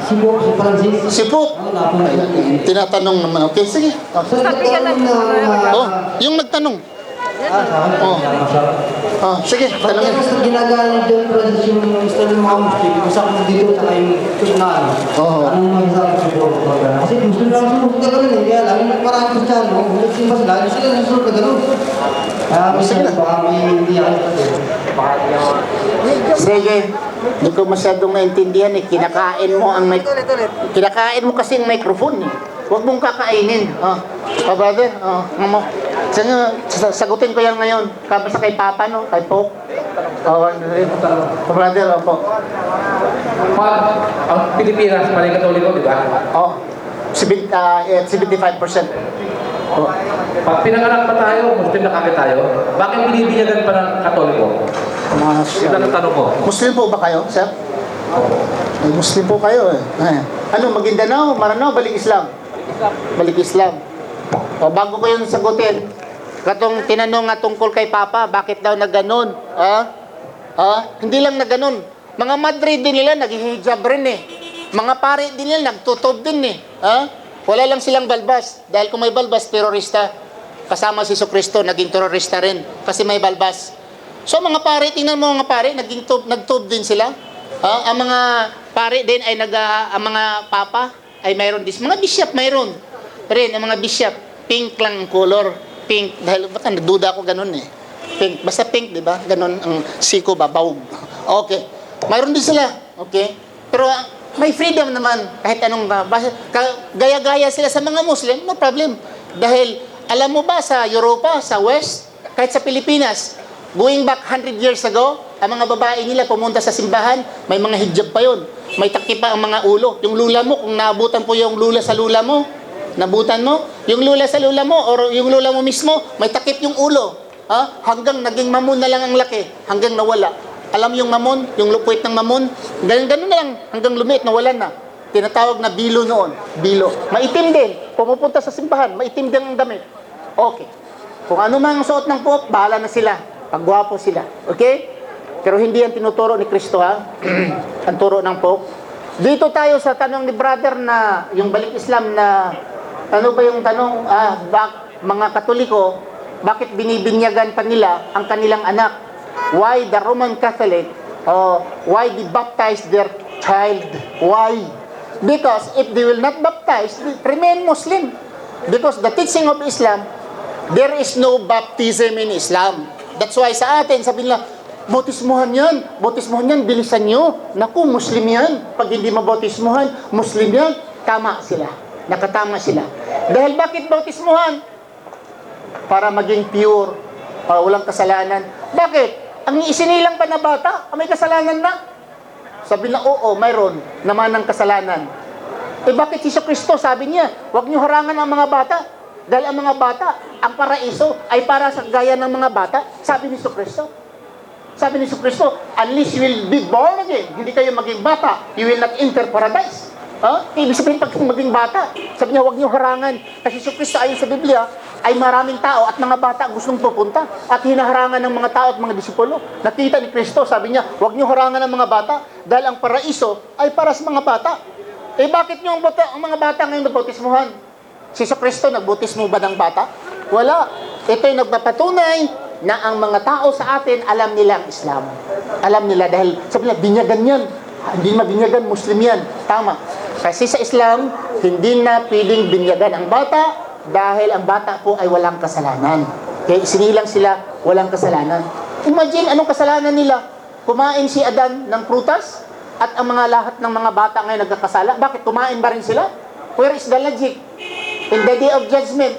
Si po, si Francis. Si Pope. Wala po na Tinatanong naman. Okay, sige. Oh, na... oh yung nagtanong. Ah, sa. Oh. Oh, sige, Bakit tanongin. mas ginagawa John Francis yung gusto ng mga Muslim? Gusto ko dito sa na ano? Oo. Anong magsasabi ko ba? Kasi gusto lang sumunod na gano'n eh. Kaya lang, parang nagsimba sila, hindi sila nasusunod na gano'n. Kaya Sige minsan, na. baka may hindi ako hindi ako. Sige. Hindi ko masyadong naintindihan eh. Kinakain mo ang mic... Kinakain mo kasi ang microphone eh. Huwag mong kakainin. Oh, oh brother. Oh, ano mo. Sige, sa- sagutin ko yan ngayon. Kabasa kay Papa, no? Kay Pope. Oh. Oh, brother, opo. Pag ang Pilipinas, mali katoliko, di ba? Oh, seven- ah, eh, 75%. Oh. Pag pinanganak pa tayo, Muslim na kagad tayo, bakit binibinyagan pa ng katoliko? Mga ang tanong ko. Muslim po ba kayo, sir? Ay, Muslim po kayo eh. Eh, Ano, Maguindanao, Maranao, balik Islam? Balik Islam. O, bago ko yung sagutin, katong tinanong nga tungkol kay Papa, bakit daw na ganun? Ha? Ha? Hindi lang na ganun. Mga Madrid din nila, nag-hijab rin eh. Mga pare din nila, nagtutob din eh. Ha? Wala lang silang balbas. Dahil kung may balbas, terorista. Kasama si Kristo naging terorista rin. Kasi may balbas. So mga pare, tingnan mo mga pare, naging tub, nagtub din sila. Ah, ang mga pare din ay nag ah, ang mga papa ay mayroon dis. Mga bishop mayroon. Rin ang mga bishop, pink lang ang color. Pink dahil baka naduda ako ganun eh. Pink, basta pink, 'di ba? Ganun ang siko ba bawg. Okay. Mayroon din sila. Okay? Pero ah, may freedom naman kahit anong gaya-gaya sila sa mga Muslim, no problem. Dahil alam mo ba sa Europa, sa West, kahit sa Pilipinas, going back 100 years ago, ang mga babae nila pumunta sa simbahan, may mga hijab pa yon. May takip pa ang mga ulo. Yung lula mo, kung naabutan po yung lula sa lula mo, nabutan mo, yung lula sa lula mo, or yung lula mo mismo, may takip yung ulo. Ha? Hanggang naging mamon na lang ang laki, hanggang nawala. Alam yung mamon, yung lupuit ng mamon, ganun, ganun na lang, hanggang lumiit, nawala na. Tinatawag na bilo noon. Bilo. Maitim din. Pumupunta sa simbahan, maitim din ang damit. Okay. Kung ano mang suot ng Pope, bahala na sila. Pagwapo sila. Okay? Pero hindi yan tinuturo ni Kristo ha. ang turo ng Pope. Dito tayo sa tanong ni brother na yung balik Islam na ano ba yung tanong ah, bak, mga Katoliko bakit binibinyagan pa nila ang kanilang anak? Why the Roman Catholic oh, why they baptize their child? Why? Because if they will not baptize, they remain Muslim. Because the teaching of Islam, there is no baptism in Islam. That's why sa atin, sabi nila, bautismuhan yan, bautismuhan yan, bilisan nyo. Naku, Muslim yan. Pag hindi mabautismuhan, Muslim yan. Tama sila. Nakatama sila. Dahil bakit bautismuhan? Para maging pure, para walang kasalanan. Bakit? Ang isinilang pa na bata, ah, may kasalanan na. Sabi na, oo, mayroon naman ng kasalanan. Eh bakit si Kristo sabi niya, huwag niyo harangan ang mga bata. Dahil ang mga bata, ang paraiso ay para sa gaya ng mga bata. Sabi ni Kristo. Sabi ni Kristo, unless you will be born again, hindi kayo maging bata, you will not enter paradise. Ha? Ibig sabihin, pag maging bata, sabi niya, huwag niyo harangan. Kasi si Kristo ayon sa Biblia, ay maraming tao at mga bata gustong pupunta at hinaharangan ng mga tao at mga disipulo. Nakita ni Kristo, sabi niya, huwag niyo harangan ng mga bata dahil ang paraiso ay para sa mga bata. Eh bakit niyo ang, bata, ang mga bata ngayon nabautismuhan? Si Kristo nagbutismo ba ng bata? Wala. Ito yung nagpapatunay na ang mga tao sa atin alam nila ang Islam. Alam nila dahil sabi nila, binyagan yan. Hindi mabinyagan, Muslim yan. Tama. Kasi sa Islam, hindi na pwedeng binyagan ang bata dahil ang bata po ay walang kasalanan. Kaya isinilang sila walang kasalanan. Imagine anong kasalanan nila. Kumain si Adan ng prutas at ang mga lahat ng mga bata ngayon nagkakasala. Bakit? Kumain ba rin sila? Where is the logic? In the day of judgment,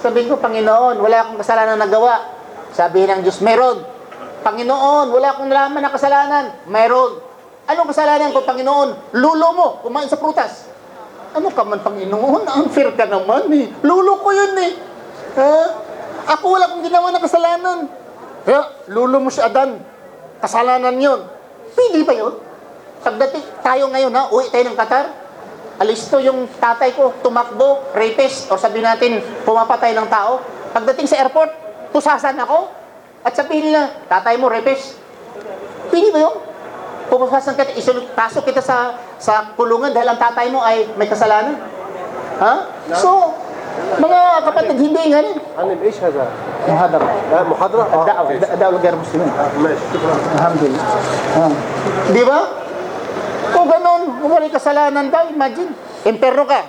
sabihin ko, Panginoon, wala akong kasalanan na nagawa. Sabi ng Diyos, meron. Panginoon, wala akong nalaman na kasalanan. Meron. Anong kasalanan ko, Panginoon? Lulo mo, kumain sa prutas. Ano ka man, Panginoon? Unfair ka naman eh. Lulo ko yun eh. Ha? Ako wala akong ginawa na kasalanan. Kaya, lulo mo si Adan. Kasalanan yun. Pwede ba yun? Pagdating tayo ngayon ha, uwi tayo ng Qatar, alisto yung tatay ko, tumakbo, rapist, o sabihin natin, pumapatay ng tao. Pagdating sa airport, pusasan ako, at sabihin nila, tatay mo, rapist. Pwede ba yun? Pupusasan kita, isulot, pasok kita sa, sa kulungan dahil ang tatay mo ay may kasalanan. Ha? So, mga kapatid, hindi nga rin. Ano yung ish haza? Muhadara. Muhadara? Da'wa, da'wa, da'wa, da'wa, da'wa, da'wa, da'wa, da'wa, kung may kasalanan daw, imagine. Imperno ka.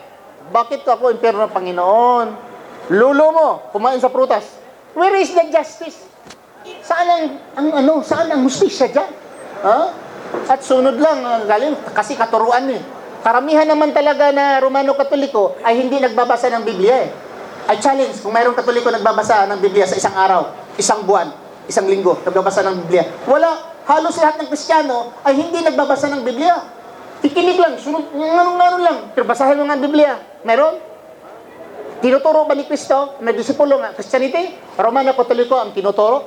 Bakit ako imperno ng Panginoon? Lulo mo, kumain sa prutas. Where is the justice? Saan ang, ang ano, saan ang mustisya dyan? Ha? At sunod lang, ah, galing, kasi katuruan eh. Karamihan naman talaga na Romano Katoliko ay hindi nagbabasa ng Biblia eh. I challenge, kung mayroong Katoliko nagbabasa ng Biblia sa isang araw, isang buwan, isang linggo, nagbabasa ng Biblia. Wala, halos lahat ng Kristiyano ay hindi nagbabasa ng Biblia. Ikinig lang, sunod, ngano-ngano lang, pero basahin mo nga ang Biblia. Meron? Tinuturo ba ni Kristo, may disipulo nga, Christianity, Romano Katoliko ang tinuturo?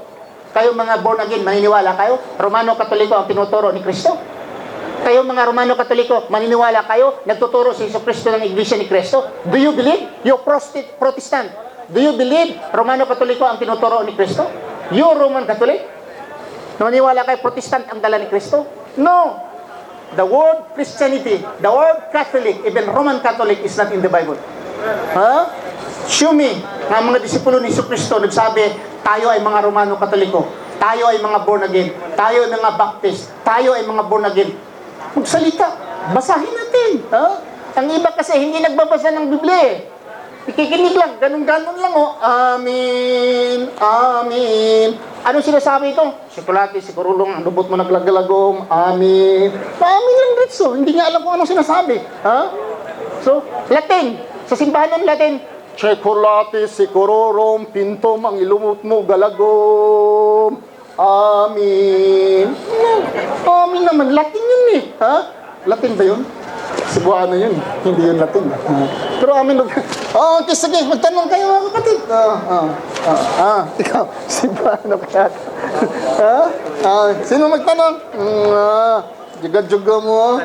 Kayo mga born again, maniniwala kayo? Romano Katoliko ang tinuturo ni Kristo? Kayo mga Romano Katoliko, maniniwala kayo? Nagtuturo si Iso Kristo ng Iglesia ni Kristo? Do you believe? You Protestant, do you believe Romano Katoliko ang tinuturo ni Kristo? You Roman Catholic? Naniniwala kayo Protestant ang dala ni Kristo? No! The word Christianity, the word Catholic, even Roman Catholic is not in the Bible. Ha? Show me na mga disipulo ni Kristo nagsabi, tayo ay mga Romano Katoliko, tayo ay mga born again, tayo ay mga Baptist, tayo ay mga born again. Magsalita, basahin natin. Ha? Ang iba kasi hindi nagbabasa ng Biblia eh. Ikikinig lang, ganun-ganun lang oh. Amin, amin. Anong sinasabi ito? Sikulati, sikurulong, ang lubot mo naglagalagom, amin. Amin lang Ritso, hindi nga alam kung anong sinasabi. Ha? So, Latin. Sa simbahan ng Latin, Cecolati sikurorom pinto mang ilumot mo galagom. Amin. Amin naman. Latin yun eh. Ha? Latin ba yun? Cebuano yun. Hindi yun Latin. Ha? Pero amin mag... Oh, okay, sige. Magtanong kayo mga kapatid. Ah, ah, ah, ah. Ikaw, Cebuano kaya. ha? Ah, sino magtanong? Mm, ah, juga-juga mo.